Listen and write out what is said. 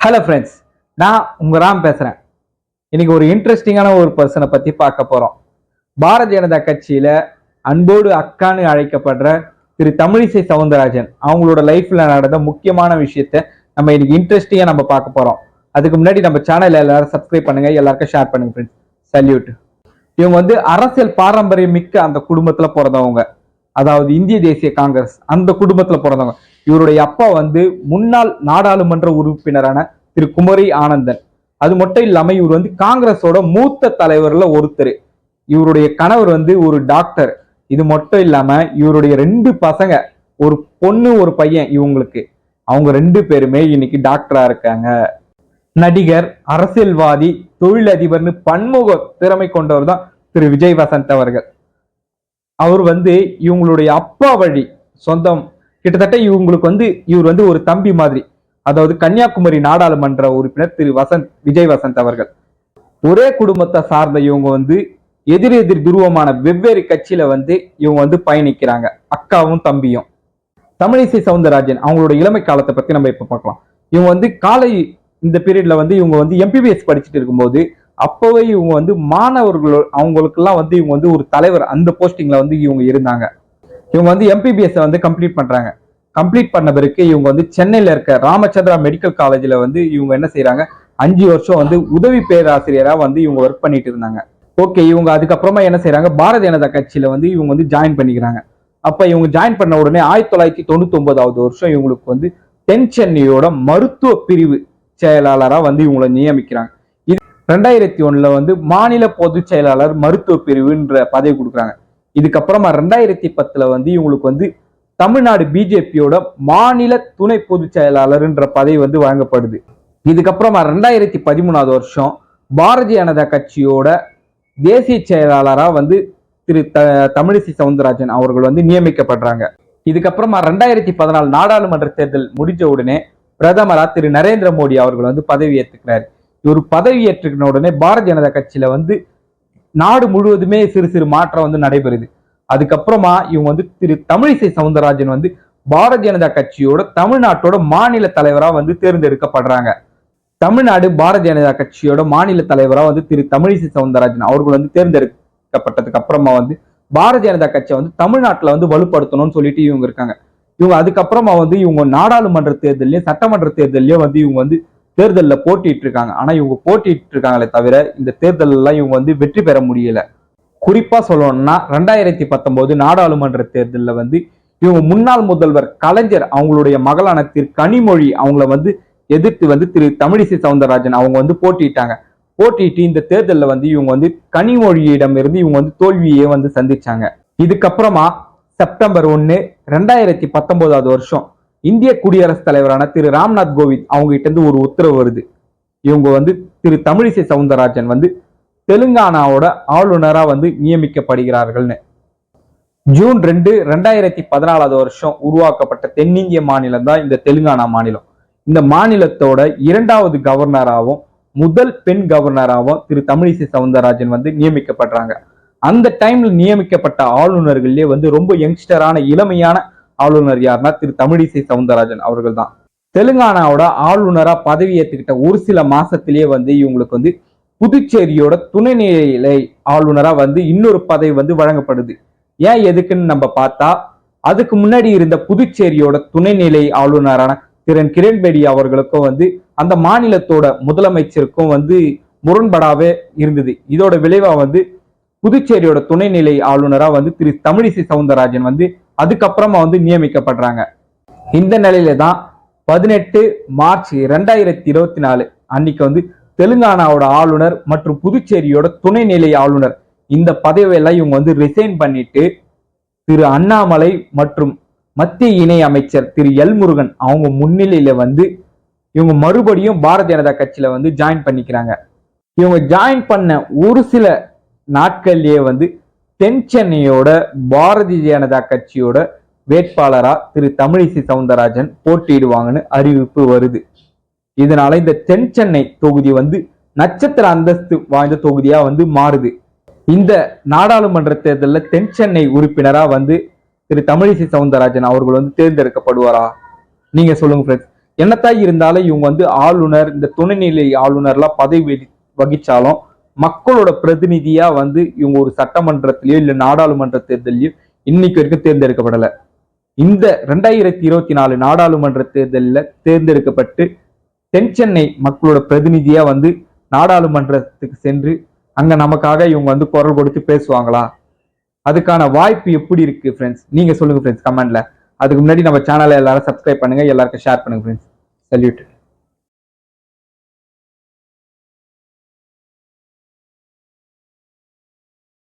Hello friends நான் உங்க ராம் பேசுறேன். இன்னைக்கு ஒரு இன்ட்ரெஸ்டிங்கான ஒரு பர்சனை பத்தி பார்க்க போறோம். பாரதிய ஜனதா கட்சியில அன்போடு அக்கான்னு அழைக்கப்படுற திரு தமிழிசை சவுந்தரராஜன் அவங்களோட லைஃப்ல நடந்த முக்கியமான விஷயத்த நம்ம இன்னைக்கு இன்ட்ரெஸ்டிங்கா நம்ம பார்க்க போறோம். அதுக்கு முன்னாடி நம்ம சேனல் எல்லாரும் சப்ஸ்கிரைப் பண்ணுங்க எல்லாருக்கும் ஷேர் பண்ணுங்க ஃப்ரெண்ட்ஸ் சல்யூட் இவங்க வந்து அரசியல் பாரம்பரியம் மிக்க அந்த குடும்பத்துல பிறந்தவங்க. அதாவது இந்திய தேசிய காங்கிரஸ் அந்த குடும்பத்துல பிறந்தவங்க. இவருடைய அப்பா வந்து முன்னாள் நாடாளுமன்ற உறுப்பினரான திரு குமரி ஆனந்தன். அது மட்டும் இல்லாம இவர் வந்து காங்கிரஸோட மூத்த தலைவர்ல ஒருத்தர். இவருடைய கணவர் வந்து ஒரு டாக்டர் இது மட்டும் இல்லாம இவருடைய ரெண்டு பசங்க ஒரு பொண்ணு ஒரு பையன் இவங்களுக்கு. அவங்க ரெண்டு பேருமே இன்னைக்கு டாக்டரா இருக்காங்க. நடிகர் அரசியல்வாதி தொழிலதிபர்னு பன்முக திறமை கொண்டவர் தான் திரு விஜய் வசந்த் அவர்கள். அவர் வந்து இவங்களுடைய அப்பா வழி சொந்தம் கிட்டத்தட்ட இவங்களுக்கு வந்து இவர் வந்து ஒரு தம்பி மாதிரி. அதாவது கன்னியாகுமரி நாடாளுமன்ற உறுப்பினர் திரு வசந்த் விஜய் வசந்த் அவர்கள். ஒரே குடும்பத்தை சார்ந்த இவங்க வந்து எதிர் எதிர் துருவமான வெவ்வேறு கட்சியில வந்து இவங்க வந்து பயணிக்கிறாங்க. அக்காவும் தம்பியும். தமிழிசை சவுந்தரராஜன் அவங்களோட இளமை காலத்தை பத்தி நம்ம இப்ப பார்க்கலாம். இவங்க வந்து காலை இந்த பீரியட்ல வந்து இவங்க வந்து எம்பிபிஎஸ் படிச்சுட்டு இருக்கும்போது அப்பவே இவங்க வந்து மாணவர்கள் அவங்களுக்கெல்லாம் வந்து இவங்க வந்து ஒரு தலைவர் அந்த போஸ்டிங்ல வந்து இவங்க இருந்தாங்க. இவங்க வந்து எம்பிபிஎஸ் வந்து கம்ப்ளீட் பண்றாங்க. கம்ப்ளீட் பண்ண பிறகு இவங்க வந்து சென்னையில இருக்க ராமச்சந்திரா மெடிக்கல் காலேஜ்ல வந்து இவங்க என்ன செய்கிறாங்க அஞ்சு வருஷம் வந்து உதவி பேராசிரியரா வந்து இவங்க ஒர்க் பண்ணிட்டு இருந்தாங்க. ஓகே இவங்க அதுக்கப்புறமா என்ன செய்கிறாங்க பாரதிய ஜனதா கட்சியில வந்து இவங்க வந்து ஜாயின் பண்ணிக்கிறாங்க. அப்ப இவங்க ஜாயின் பண்ண உடனே ஆயிரத்தி தொள்ளாயிரத்தி தொண்ணூத்தி ஒன்பதாவது வருஷம் இவங்களுக்கு வந்து தென் சென்னையோட மருத்துவ பிரிவு செயலாளராக வந்து இவங்களை நியமிக்கிறாங்க. ரெண்டாயிரத்தி ஒண்ணுல வந்து மாநில பொதுச் செயலாளர் மருத்துவ பிரிவுன்ற பதவி கொடுக்குறாங்க. இதுக்கப்புறமா ரெண்டாயிரத்தி பத்துல வந்து இவங்களுக்கு வந்து தமிழ்நாடு பிஜேபியோட மாநில துணை பொதுச் செயலாளர்ன்ற பதவி வந்து வழங்கப்படுது. இதுக்கப்புறமா ரெண்டாயிரத்தி பதிமூணாவது வருஷம் பாரதிய ஜனதா கட்சியோட தேசிய செயலாளராக வந்து திரு த தமிழிசை சவுந்தரராஜன் அவர்கள் வந்து நியமிக்கப்படுறாங்க. இதுக்கப்புறமா ரெண்டாயிரத்தி பதினாலு நாடாளுமன்ற தேர்தல் முடிஞ்ச உடனே பிரதமராக திரு நரேந்திர மோடி அவர்கள் வந்து பதவி ஏற்றுக்கிறார் இவர் பதவி ஏற்றுக்கின உடனே பாரதிய ஜனதா கட்சியில வந்து நாடு முழுவதுமே சிறு சிறு மாற்றம் வந்து நடைபெறுது. அதுக்கப்புறமா இவங்க வந்து திரு தமிழிசை சவுந்தரராஜன் வந்து பாரதிய ஜனதா கட்சியோட தமிழ்நாட்டோட மாநில தலைவரா வந்து தேர்ந்தெடுக்கப்படுறாங்க. தமிழ்நாடு பாரதிய ஜனதா கட்சியோட மாநில தலைவரா வந்து திரு தமிழிசை சவுந்தரராஜன் அவர்கள் வந்து தேர்ந்தெடுக்கப்பட்டதுக்கு அப்புறமா வந்து பாரதிய ஜனதா கட்சியை வந்து தமிழ்நாட்டுல வந்து வலுப்படுத்தணும்னு சொல்லிட்டு இவங்க இருக்காங்க. இவங்க அதுக்கப்புறமா வந்து இவங்க நாடாளுமன்ற தேர்தலையும் சட்டமன்ற தேர்தலையும் வந்து இவங்க வந்து தேர்தலில் போட்டிட்டு இருக்காங்க ஆனால் இவங்க போட்டிட்டு இருக்காங்களே தவிர இந்த தேர்தலெல்லாம் இவங்க வந்து வெற்றி பெற முடியல. குறிப்பாக சொல்லணும்னா ரெண்டாயிரத்தி பத்தொம்போது நாடாளுமன்ற தேர்தலில் வந்து இவங்க முன்னாள் முதல்வர் கலைஞர் அவங்களுடைய மகளான திரு கனிமொழி அவங்கள வந்து எதிர்த்து வந்து திரு தமிழிசை சவுந்தரராஜன் அவங்க வந்து போட்டிட்டாங்க போட்டிட்டு இந்த தேர்தலில் வந்து இவங்க வந்து கனிமொழியிடம் இருந்து இவங்க வந்து தோல்வியே வந்து சந்திச்சாங்க. இதுக்கப்புறமா செப்டம்பர் ஒன்று ரெண்டாயிரத்தி பத்தொன்பதாவது வருஷம். இந்திய குடியரசுத் தலைவரான திரு ராம்நாத் கோவிந்த் அவங்க கிட்ட இருந்து ஒரு உத்தரவு வருது. இவங்க வந்து திரு தமிழிசை சவுந்தரராஜன் வந்து தெலுங்கானாவோட ஆளுநரா வந்து நியமிக்கப்படுகிறார்கள்னு. ஜூன் ரெண்டு ரெண்டாயிரத்தி பதினாலாவது வருஷம் உருவாக்கப்பட்ட தென்னிந்திய மாநிலம் தான் இந்த தெலுங்கானா மாநிலம். இந்த மாநிலத்தோட இரண்டாவது கவர்னராகவும் முதல் பெண் கவர்னராகவும் திரு தமிழிசை சவுந்தரராஜன் வந்து நியமிக்கப்படுறாங்க. அந்த டைம்ல நியமிக்கப்பட்ட ஆளுநர்கள்லயே வந்து ரொம்ப யங்ஸ்டரான இளமையான ஆளுநர் யாருன்னா திரு தமிழிசை சவுந்தரராஜன் அவர்கள் தான் தெலுங்கானாவோட ஆளுநரா பதவி ஏத்துக்கிட்ட ஒரு சில மாசத்திலேயே வந்து இவங்களுக்கு வந்து புதுச்சேரியோட துணைநிலை ஆளுநரா வந்து இன்னொரு பதவி வந்து வழங்கப்படுது. ஏன் எதுக்குன்னு நம்ம பார்த்தா அதுக்கு முன்னாடி இருந்த புதுச்சேரியோட துணைநிலை ஆளுநரான திறன் கிரண்பேடி அவர்களுக்கும் வந்து அந்த மாநிலத்தோட முதலமைச்சருக்கும் வந்து முரண்படாவே இருந்தது. இதோட விளைவா வந்து புதுச்சேரியோட துணைநிலை ஆளுநரா வந்து திரு தமிழிசை சவுந்தரராஜன் வந்து அதுக்கப்புறமா வந்து நியமிக்கப்படுறாங்க. இந்த நிலையில தான் பதினெட்டு மார்ச் ரெண்டாயிரத்தி இருபத்தி நாலு அன்னைக்கு வந்து தெலுங்கானாவோட ஆளுநர் மற்றும் புதுச்சேரியோட துணைநிலை ஆளுநர் இந்த பதவியெல்லாம் இவங்க வந்து ரிசைன் பண்ணிட்டு திரு அண்ணாமலை மற்றும் மத்திய இணை அமைச்சர் திரு எல் முருகன் அவங்க முன்னிலையில வந்து இவங்க மறுபடியும் பாரதிய ஜனதா கட்சியில வந்து ஜாயின் பண்ணிக்கிறாங்க. இவங்க ஜாயின் பண்ண ஒரு சில நாட்கள்லயே வந்து தென் சென்னையோட பாரதிய ஜனதா கட்சியோட வேட்பாளரா திரு தமிழிசை சவுந்தரராஜன் போட்டியிடுவாங்கன்னு அறிவிப்பு வருது. இதனால இந்த தென் சென்னை தொகுதி வந்து நட்சத்திர அந்தஸ்து வாய்ந்த தொகுதியா வந்து மாறுது. இந்த நாடாளுமன்ற தேர்தலில் தென் சென்னை உறுப்பினரா வந்து திரு தமிழிசை சவுந்தரராஜன் அவர்கள் வந்து தேர்ந்தெடுக்கப்படுவாரா? நீங்க சொல்லுங்க ஃப்ரெண்ட்ஸ் என்னத்தான் இருந்தாலும் இவங்க வந்து ஆளுநர் இந்த துணைநிலை ஆளுநர்லாம் பதவி வகி- வகிச்சாலும் மக்களோட பிரதிநிதியா வந்து இவங்க ஒரு சட்டமன்றத்திலயோ இல்ல நாடாளுமன்ற தேர்தலையோ இன்னைக்கு வரைக்கும் தேர்ந்தெடுக்கப்படல. இந்த ரெண்டாயிரத்தி இருபத்தி நாலு நாடாளுமன்ற தேர்தலில் தேர்ந்தெடுக்கப்பட்டு தென் சென்னை மக்களோட பிரதிநிதியா வந்து நாடாளுமன்றத்துக்கு சென்று அங்க நமக்காக இவங்க வந்து குரல் கொடுத்து பேசுவாங்களா? அதுக்கான வாய்ப்பு எப்படி இருக்கு ஃப்ரெண்ட்ஸ் நீங்க சொல்லுங்க ஃப்ரெண்ட்ஸ் கமெண்ட்ல அதுக்கு முன்னாடி நம்ம சேனலை எல்லாரும் சப்ஸ்கிரைப் பண்ணுங்க எல்லாருக்கும் ஷேர் பண்ணுங்க ஃப்ரெண்ட்ஸ் சல்யூட்